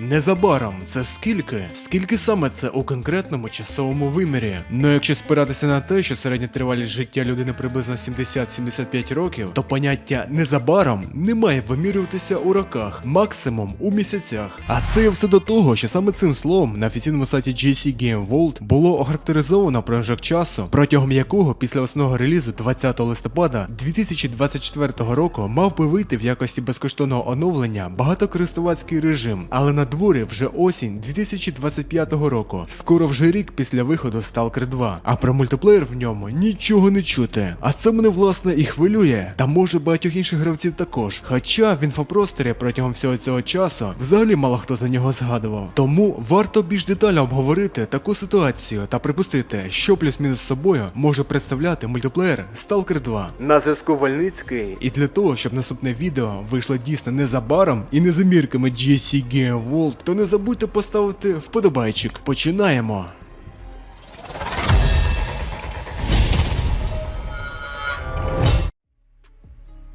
Незабаром це скільки? Скільки саме це у конкретному часовому вимірі? Ну якщо спиратися на те, що середня тривалість життя людини приблизно 70-75 років, то поняття незабаром не має вимірюватися у роках, максимум у місяцях. А це все до того, що саме цим словом на офіційному сайті GC Game World було охарактеризовано проміжок часу, протягом якого після основного релізу 20 листопада 2024 року мав би вийти в якості безкоштовного оновлення багатокористувацький режим, але на дворі вже осінь 2025 року. Скоро вже рік після виходу Stalker 2, а про мультиплеєр в ньому нічого не чути. А це мене власне і хвилює, та може багатьох інших гравців також. Хоча в інфопросторі протягом всього цього часу взагалі мало хто за нього згадував. Тому варто більш детально обговорити таку ситуацію та припустити, що плюс-мінус собою може представляти мультиплеєр Stalker 2. На зв'язку Вальницький. І для того, щоб наступне відео вийшло дійсно незабаром і не за мірками GSC Game World, то не забудьте поставити вподобайчик. Починаємо.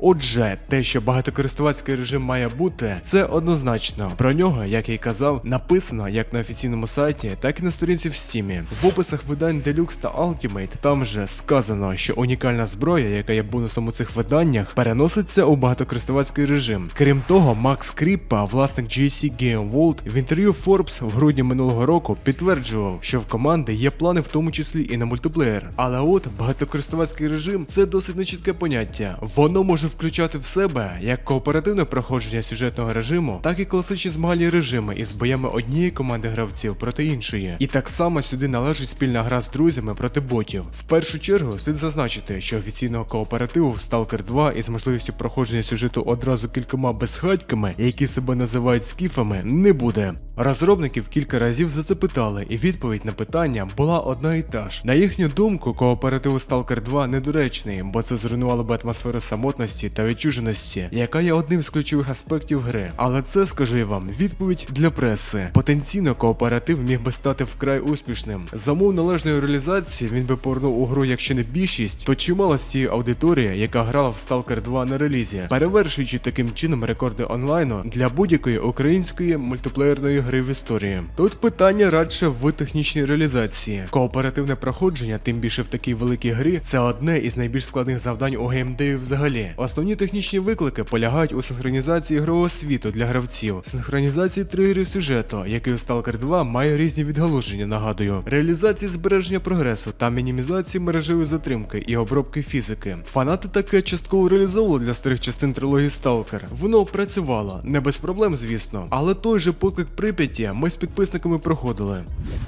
Отже, те, що багатокористувацький режим має бути, це однозначно. Про нього, як я й казав, написано як на офіційному сайті, так і на сторінці в стімі. В описах видань Deluxe та Ultimate там же сказано, що унікальна зброя, яка є бонусом у цих виданнях, переноситься у багатокористувацький режим. Крім того, Макс Кріппа, власник GSC Game World, в інтерв'ю Forbes в грудні минулого року підтверджував, що в команди є плани в тому числі і на мультиплеєр. Але от багатокористувацький режим це досить нечітке поняття. Воно може включати в себе як кооперативне проходження сюжетного режиму, так і класичні змагальні режими із боями однієї команди гравців проти іншої. І так само сюди належить спільна гра з друзями проти ботів. В першу чергу слід зазначити, що офіційного кооперативу в Stalker 2 із можливістю проходження сюжету одразу кількома безхатьками, які себе називають скіфами, не буде. Розробників кілька разів за це питали, і відповідь на питання була одна і та ж. На їхню думку, кооперативу Stalker 2 недоречний, бо це зруйнувало би атмосферу самотності та відчуженості, яка є одним з ключових аспектів гри. Але це, скажу я вам, відповідь для преси. Потенційно кооператив міг би стати вкрай успішним. За умов належної реалізації він би повернув у гру, якщо не більшість, то чимало з цієї аудиторії, яка грала в Stalker 2 на релізі, перевершуючи таким чином рекорди онлайну для будь-якої української мультиплеєрної гри в історії. Тут питання радше в технічній реалізації. Кооперативне проходження, тим більше в такій великій грі, це одне із найбільш складних завдань у геймдеї взагалі. Основні технічні виклики полягають у синхронізації ігрового світу для гравців, синхронізації тригерів сюжету, який у Stalker 2 має різні відгалуження, нагадую, реалізації збереження прогресу та мінімізації мережевої затримки і обробки фізики. Фанати таке частково реалізовували для старих частин трилогії Stalker. Воно працювало, не без проблем, звісно, але той же поклик Прип'яті ми з підписниками проходили.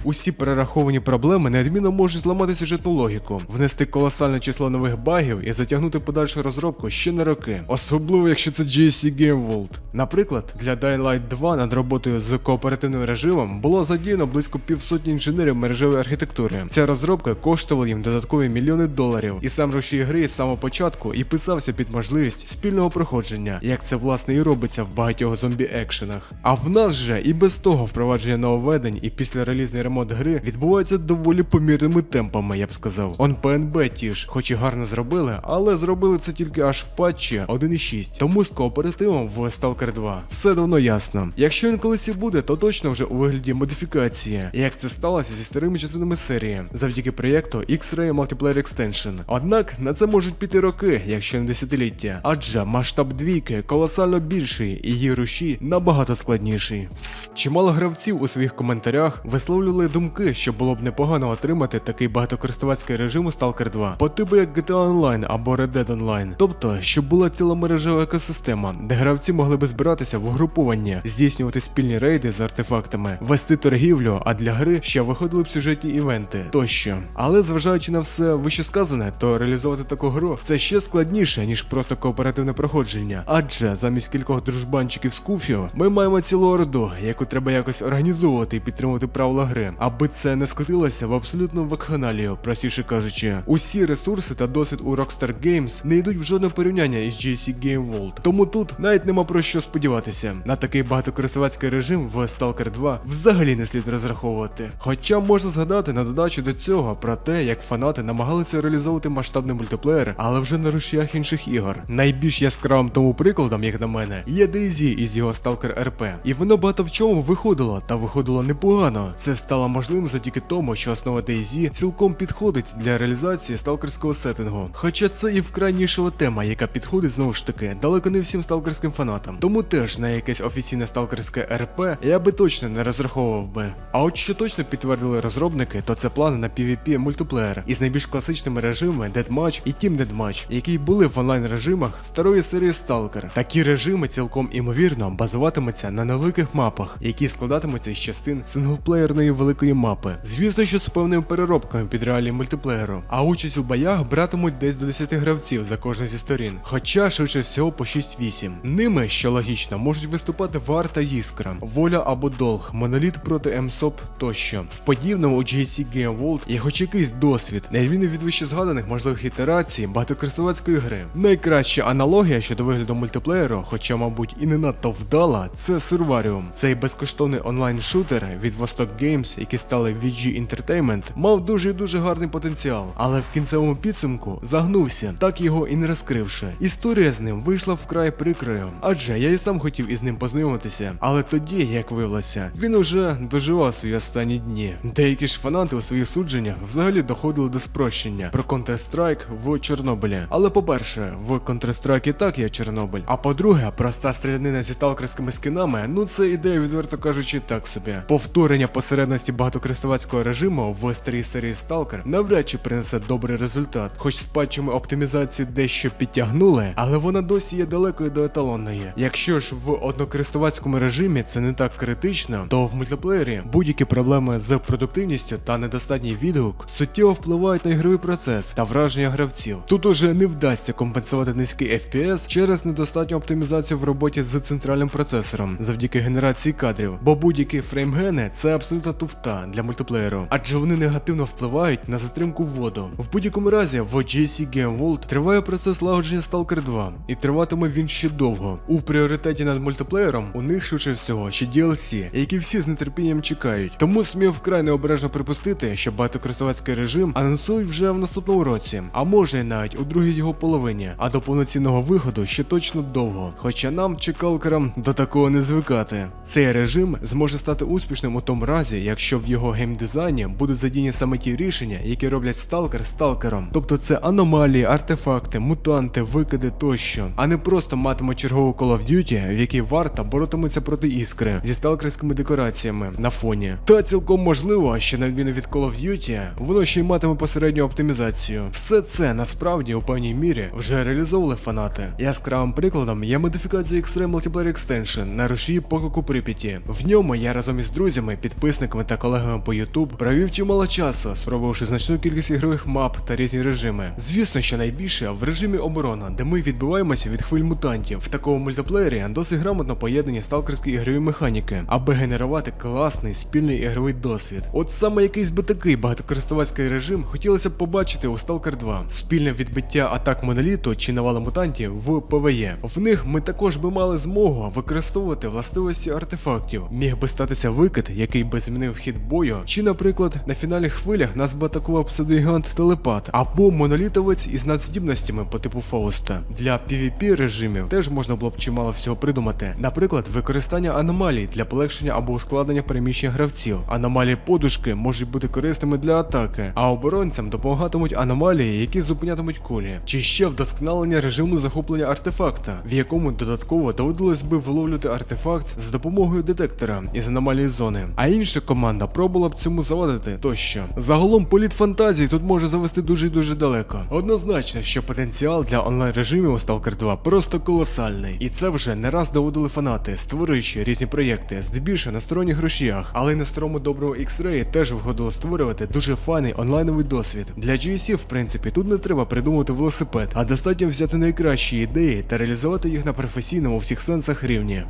Усі перераховані проблеми неодмінно можуть зламати сюжетну логіку, внести колосальне число нових багів і затягнути подальшу розробку ще на роки, особливо якщо це GSC Game World. Наприклад, для Dying Light 2 над роботою з кооперативним режимом було задіяно близько півсотні інженерів мережевої архітектури. Ця розробка коштувала їм додаткові мільйони доларів, і сам рушій гри з самого початку і писався під можливість спільного проходження, як це власне і робиться в багатьох зомбі-екшенах. А в нас же і без того впровадження нововведень і після релізний ремонт гри відбувається доволі помірними темпами, я б сказав. Он ПНБ ті ж, хоч і гарно зробили, але зробили це тільки аж в патчі 1.6. Тому з кооперативом в Stalker 2 все давно ясно. Якщо він колись буде, то точно вже у вигляді модифікації, як це сталося зі старими частинами серії, завдяки проєкту X-Ray Multiplayer Extension. Однак на це можуть піти роки, якщо не десятиліття, адже масштаб двійки колосально більший і її руші набагато складніший. Чимало гравців у своїх коментарях висловлювали думки, що було б непогано отримати такий багатокористувацький режим у Stalker 2, по типу як GTA Online або Red Dead Online. Тобто, щоб була ціла мережева екосистема, де гравці могли би збиратися в угрупування, здійснювати спільні рейди з артефактами, вести торгівлю, а для гри ще виходили б сюжетні івенти тощо. Але зважаючи на все вищесказане, то реалізувати таку гру це ще складніше, ніж просто кооперативне проходження. Адже замість кількох дружбанчиків з куфів ми маємо цілу орду, яку треба якось організовувати і підтримувати правила гри. аби це не скотилося в абсолютну вакханалію, простіше кажучи. Усі ресурси та досвід у Rockstar Games не йдуть в жодне порівняння із GC Game World. Тому тут навіть нема про що сподіватися. На такий багатокористувацький режим в Stalker 2 взагалі не слід розраховувати. Хоча можна згадати на додачу до цього про те, як фанати намагалися реалізовувати масштабний мультиплеєр, але вже на рушіях інших ігор. Найбільш яскравим тому прикладом, як на мене, є DayZ із його Stalker RP. І воно багато в чому виходило, та виходило непогано. Це стало можливим завдяки тому, що основа DayZ цілком підходить для реалізації сталкерського сеттингу. Хоча це і вкрай нішова тема, яка підходить знову ж таки далеко не всім сталкерським фанатам. Тому теж на якесь офіційне сталкерське РП я би точно не розраховував би. А от що точно підтвердили розробники, то це плани на PvP мультиплеєр із найбільш класичними режимами Deathmatch і Team Deathmatch, які були в онлайн режимах старої серії Stalker. Такі режими цілком імовірно базуватимуться на невеликих мапах, які складатимуться із частин синглплеєрної великої мапи. Звісно, що з певними переробками під реалії мультиплеєру. А участь у боях братимуть десь до 10 гравців за кожну зі сторін. Хоча швидше всього по 6-8. Ними, що логічно, можуть виступати Вар та Іскра, Воля або Долг, Моноліт проти МСОП тощо. В подібному у GSC Game World є хоч якийсь досвід, на відміну від вище можливих ітерацій багатокористувацької гри. Найкраща аналогія щодо вигляду мультиплеєру, хоча, мабуть, і не надто вдала, це Survarium. Цей безкоштовний онлайн-шутер від Vostok Games, які стали VG Entertainment, мав дуже і дуже гарний потенціал, але в кінцевому підсумку загнувся, так його і не розкривши. Історія з ним вийшла вкрай прикрою, адже я і сам хотів із ним познайомитися, але тоді, як виявилося, він уже доживав свої останні дні. Деякі ж фанати у своїх судженнях взагалі доходили до спрощення про Counter-Strike в Чорнобилі. Але по-перше, в Counter-Strike і так є Чорнобиль. А по-друге, проста стрілянина зі сталкерськими скинами, ну це ідея, відверто кажучи, так собі. Повторення посередності багатокористувацького режиму в старій серії Stalker навряд чи принесе добрий результат, хоч з патчами оптимізацію дещо підтягнули, але вона досі є далекою до еталонної. Якщо ж в однокористувацькому режимі це не так критично, то в мультиплеєрі будь-які проблеми з продуктивністю та недостатній відгук суттєво впливають на ігровий процес та враження гравців. Тут уже не вдасться компенсувати низький FPS через недостатню оптимізацію в роботі з центральним процесором завдяки генерації кадрів, бо будь-які фреймгени це абсолютно туфта для мультиплеєру, адже вони негативно впливають на затримку вводу. В будь-якому разі в GSC Game World триває процес лагодження Stalker 2, і триватиме він ще довго. У пріоритеті над мультиплеєром у них швидше всього ще DLC, які всі з нетерпінням чекають. Тому смів вкрай необережно припустити, що багатокористувацький режим анонсують вже в наступному році, а може й навіть у другій його половині, а до повноцінного виходу ще точно довго. Хоча нам, чекалкерам, до такого не звикати. Цей режим зможе стати успішним у тому разі, якщо в його геймдизайні будуть задіяні саме ті рішення, які роблять сталкер сталкером. Тобто це аномалії, артефакти, мутанти, викиди тощо, а не просто матиме чергову Call of Duty, в якій варта боротиметься проти іскри зі сталкерськими декораціями на фоні. Та цілком можливо, що на відміну від Call of Duty, воно ще й матиме посередню оптимізацію. Все це насправді у певній мірі вже реалізовували фанати. Яскравим прикладом є модифікація Extreme Multiplayer Extension на рушії поклику Прип'яті. В ньому я разом із друзями, підписниками та колегами по YouTube провів чимало часу, спробувавши значну кількість ігрових мап та різні режими. Звісно, що найбільше в режимі оборона, де ми відбиваємося від хвиль мутантів. В такому мультиплеєрі досить грамотно поєднані сталкерські ігрові механіки, аби генерувати класний спільний ігровий досвід. От саме якийсь би такий багатокористувацький режим хотілося б побачити у Stalker 2. Спільне відбиття атак моноліту чи навали мутантів в ПВЕ. В них ми також би мали змогу використовувати властивості артефактів. Міг би статися викид, який би змінив хід бою, чи, наприклад, на фіналі хвилях нас би атакував псевдогігант телепат, або монолітовець із надздібностями по типу Фауста. Для PvP режимів теж можна було б чимало всього придумати. Наприклад, використання аномалій для полегшення або ускладнення переміщення гравців. Аномалії подушки можуть бути корисними для атаки, а оборонцям допомагатимуть аномалії, які зупинятимуть кулі, чи ще вдосконалення режиму захоплення артефакта, в якому додатково доводилось би виловлювати артефакт за допомогою детектора із аномалії зони. А інша команда пробувала б цьому завадити тощо. Загалом політ фантазії тут може завести дуже дуже далеко. Однозначно, що потенціал для онлайн режимів у Stalker 2 просто колосальний, і це вже не раз доводили фанати, створюючи різні проєкти, здебільшого на сторонніх грошіях, але й на старому доброму X-Ray теж вгодило створювати дуже файний онлайновий досвід. Для GSC, в принципі, тут не треба придумувати велосипед, а достатньо взяти найкращі ідеї та реалізувати їх на професійному у всіх сенсах рівні.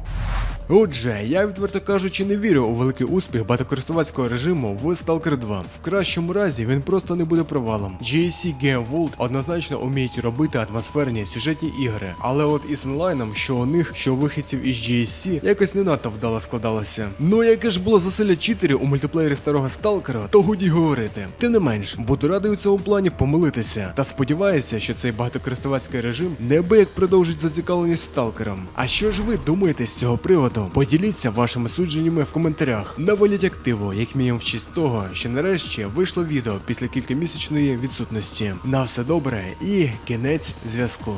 Отже, я відверто кажучи не вірю у великий успіх багатокористувацького режиму в Stalker 2. В кращому разі він просто не буде провалом. GSC Game World однозначно вміють робити атмосферні сюжетні ігри, але от із онлайном, що у них, що у вихідців із GSC, якось не надто вдало складалося. Ну яке ж було засилля читерів у мультиплеєрі старого Сталкера, то годі говорити. Тим не менш, буду радий у цьому плані помилитися. Та сподіваюся, що цей багатокористувацький режим неабияк продовжить зацікавленість сталкером. А що ж ви думаєте з цього приводу? Поділіться вашими судженнями в коментарях. Наваліть активу, як мінімум в честь того, що нарешті вийшло відео після кількомісячної відсутності. На все добре і кінець зв'язку.